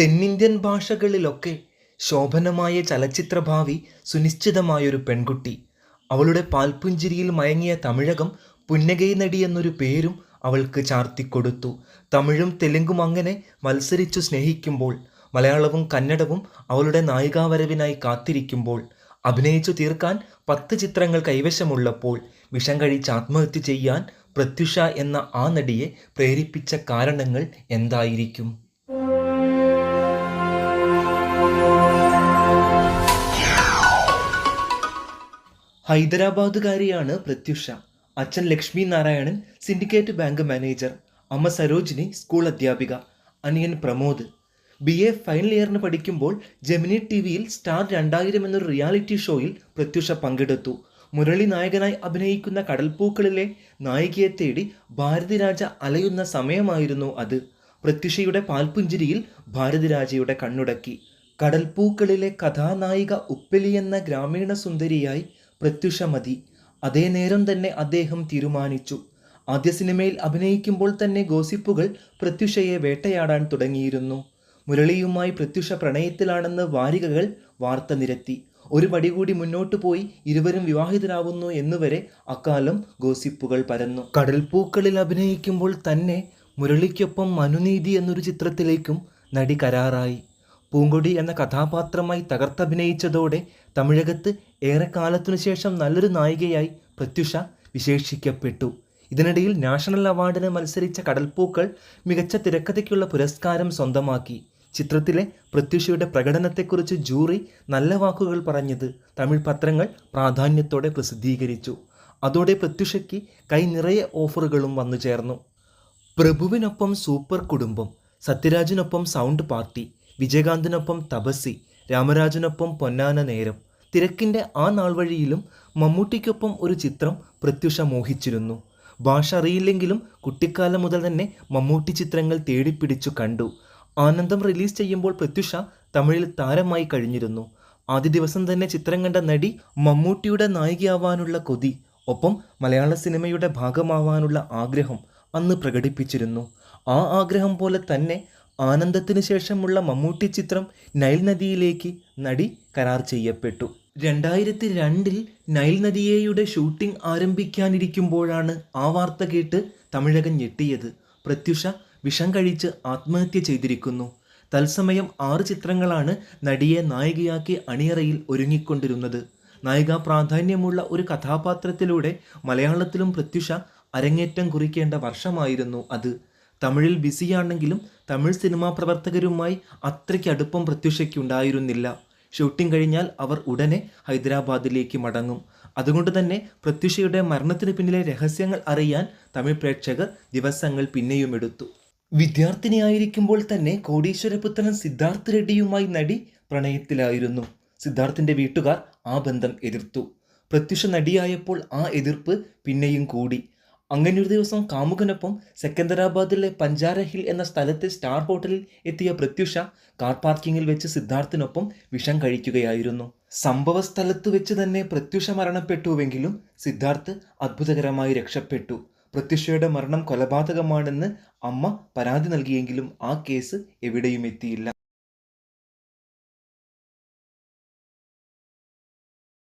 തെന്നിന്ത്യൻ ഭാഷകളിലൊക്കെ ശോഭനമായ ചലച്ചിത്രഭാവി സുനിശ്ചിതമായൊരു പെൺകുട്ടി. അവളുടെ പാൽപുഞ്ചിരിയിൽ മയങ്ങിയ തമിഴകം പുന്നകൈ നടി എന്നൊരു പേരും അവൾക്ക് ചാർത്തിക്കൊടുത്തു. തമിഴും തെലുങ്കും അങ്ങനെ മത്സരിച്ചു സ്നേഹിക്കുമ്പോൾ മലയാളവും കന്നഡവും അവളുടെ നായികാവരവിനായി കാത്തിരിക്കുമ്പോൾ അഭിനയിച്ചു തീർക്കാൻ പത്ത് ചിത്രങ്ങൾ കൈവശമുള്ളപ്പോൾ വിഷം കഴിച്ച് ആത്മഹത്യ ചെയ്യാൻ പ്രത്യുഷ എന്ന ആ നടിയെ പ്രേരിപ്പിച്ച കാരണങ്ങൾ എന്തായിരിക്കും? ഹൈദരാബാദുകാരിയാണ് പ്രത്യുഷ. അച്ഛൻ Lakshmi Narayanan Syndicate Bank manager. അമ്മ സരോജിനി സ്കൂൾ അധ്യാപിക. അനിയൻ പ്രമോദ്. ബി എ ഫൈനൽ ഇയറിന് പഠിക്കുമ്പോൾ ജെമിനി ടി വിയിൽ സ്റ്റാർ രണ്ടായിരം എന്നൊരു റിയാലിറ്റി ഷോയിൽ പ്രത്യുഷ പങ്കെടുത്തു. മുരളി നായകനായി അഭിനയിക്കുന്ന കടൽപ്പൂക്കളിലെ നായികയെ തേടി ഭാരതിരാജ അലയുന്ന സമയമായിരുന്നു അത്. പ്രത്യുഷയുടെ പാൽപുഞ്ചിരിയിൽ ഭാരതിരാജയുടെ കണ്ണുടക്കി. കടൽപ്പൂക്കളിലെ കഥാനായിക ഉപ്പലി എന്ന ഗ്രാമീണ സുന്ദരിയായി പ്രത്യുഷ മതി അതേ നേരം തന്നെ അദ്ദേഹം തീരുമാനിച്ചു. ആദ്യ സിനിമയിൽ അഭിനയിക്കുമ്പോൾ തന്നെ ഗോസിപ്പുകൾ പ്രത്യുഷയെ വേട്ടയാടാൻ തുടങ്ങിയിരുന്നു. മുരളിയുമായി പ്രത്യുഷ പ്രണയത്തിലാണെന്ന് വാരികകൾ വാർത്ത നിരത്തി. ഒരു പടി കൂടി മുന്നോട്ട് പോയി ഇരുവരും വിവാഹിതരാവുന്നു എന്നുവരെ അക്കാലം ഗോസിപ്പുകൾ പരന്നു. കടൽപ്പൂക്കളിൽ അഭിനയിക്കുമ്പോൾ തന്നെ മുരളിക്കൊപ്പം മനുനീതി എന്നൊരു ചിത്രത്തിലേക്കും നടി കരാറായി. പൂങ്കൊടി എന്ന കഥാപാത്രമായി തകർത്തഭിനയിച്ചതോടെ തമിഴകത്ത് ഏറെക്കാലത്തിനു ശേഷം നല്ലൊരു നായികയായി പ്രത്യുഷ വിശേഷിക്കപ്പെട്ടു. ഇതിനിടയിൽ നാഷണൽ അവാർഡിന് മത്സരിച്ച കടൽപ്പൂക്കൾ മികച്ച തിരക്കഥയ്ക്കുള്ള പുരസ്കാരം സ്വന്തമാക്കി. ചിത്രത്തിലെ പ്രത്യുഷയുടെ പ്രകടനത്തെക്കുറിച്ച് ജൂറി നല്ല വാക്കുകൾ പറഞ്ഞത് തമിഴ് പത്രങ്ങൾ പ്രാധാന്യത്തോടെ പ്രസിദ്ധീകരിച്ചു. അതോടെ പ്രത്യുഷയ്ക്ക് കൈ നിറയെ ഓഫറുകളും വന്നു ചേർന്നു പ്രഭുവിനൊപ്പം സൂപ്പർ കുടുംബം സത്യരാജിനൊപ്പം സൗണ്ട് പാർട്ടി വിജയകാന്തിനൊപ്പം തപസ്സി രാമരാജനൊപ്പം പൊന്നാന നേരം. തിരക്കിന്റെ ആ നാൾ വഴിയിലും മമ്മൂട്ടിക്കൊപ്പം ഒരു ചിത്രം പ്രത്യുഷ മോഹിച്ചിരുന്നു. ഭാഷ അറിയില്ലെങ്കിലും കുട്ടിക്കാലം മുതൽ തന്നെ മമ്മൂട്ടി ചിത്രങ്ങൾ തേടിപ്പിടിച്ചു കണ്ടു. ആനന്ദം റിലീസ് ചെയ്യുമ്പോൾ പ്രത്യുഷ തമിഴിൽ താരമായി കഴിഞ്ഞിരുന്നു. ആദ്യ ദിവസം തന്നെ ചിത്രം കണ്ട നടി മമ്മൂട്ടിയുടെ നായികയാവാനുള്ള കൊതി ഒപ്പം മലയാള സിനിമയുടെ ഭാഗമാവാനുള്ള ആഗ്രഹം അന്ന് പ്രകടിപ്പിച്ചിരുന്നു. ആ ആഗ്രഹം പോലെ തന്നെ ആനന്ദത്തിന് ശേഷമുള്ള മമ്മൂട്ടി ചിത്രം നൈൽ നദിയിലേക്ക് നടി കരാർ ചെയ്യപ്പെട്ടു. രണ്ടായിരത്തി രണ്ടിൽ നൈൽ നദിയേയുടെ ഷൂട്ടിംഗ് ആരംഭിക്കാനിരിക്കുമ്പോഴാണ് ആ വാർത്ത കേട്ട് തമിഴകൻ ഞെട്ടിയത്. പ്രത്യുഷ വിഷം കഴിച്ച് ആത്മഹത്യ ചെയ്തിരിക്കുന്നു. തത്സമയം ആറ് ചിത്രങ്ങളാണ് നടിയെ നായികയാക്കി അണിയറയിൽ ഒരുങ്ങിക്കൊണ്ടിരുന്നത്. നായിക പ്രാധാന്യമുള്ള ഒരു കഥാപാത്രത്തിലൂടെ മലയാളത്തിലും പ്രത്യുഷ അരങ്ങേറ്റം കുറിക്കേണ്ട വർഷമായിരുന്നു അത്. തമിഴിൽ ബിസിയാണെങ്കിലും തമിഴ് സിനിമാ പ്രവർത്തകരുമായി അത്രയ്ക്ക് അടുപ്പം പ്രത്യുഷയ്ക്കുണ്ടായിരുന്നില്ല ഷൂട്ടിംഗ് കഴിഞ്ഞാൽ അവർ ഉടനെ ഹൈദരാബാദിലേക്ക് മടങ്ങും. അതുകൊണ്ട് തന്നെ പ്രത്യുഷയുടെ മരണത്തിന് പിന്നിലെ രഹസ്യങ്ങൾ അറിയാൻ തമിഴ് പ്രേക്ഷകർ ദിവസങ്ങൾ പിന്നെയും എടുത്തു. വിദ്യാർത്ഥിനിയായിരിക്കുമ്പോൾ തന്നെ കോടീശ്വരപുത്രൻ സിദ്ധാർത്ഥ് റെഡ്ഡിയുമായി നടി പ്രണയത്തിലായിരുന്നു. സിദ്ധാർത്ഥിന്റെ വീട്ടുകാർ ആ ബന്ധം എതിർത്തു. പ്രത്യുഷ നടിയായപ്പോൾ ആ എതിർപ്പ് പിന്നെയും കൂടി. അങ്ങനെ ഒരു ദിവസം കാമുകനൊപ്പം സെക്കന്ദരാബാദിലെ പഞ്ചാര ഹിൽ എന്ന സ്ഥലത്തെ സ്റ്റാർ ഹോട്ടലിൽ എത്തിയ പ്രത്യുഷ കാർ പാർക്കിങ്ങിൽ വെച്ച് സിദ്ധാർത്ഥിനൊപ്പം വിഷം കഴിക്കുകയായിരുന്നു. സംഭവ സ്ഥലത്ത് വെച്ച് തന്നെ പ്രത്യുഷ മരണപ്പെട്ടുവെങ്കിലും സിദ്ധാർത്ഥ് അത്ഭുതകരമായി രക്ഷപ്പെട്ടു. പ്രത്യുഷയുടെ മരണം കൊലപാതകമാണെന്ന് അമ്മ പരാതി നൽകിയെങ്കിലും ആ കേസ് എവിടെയും എത്തിയില്ല.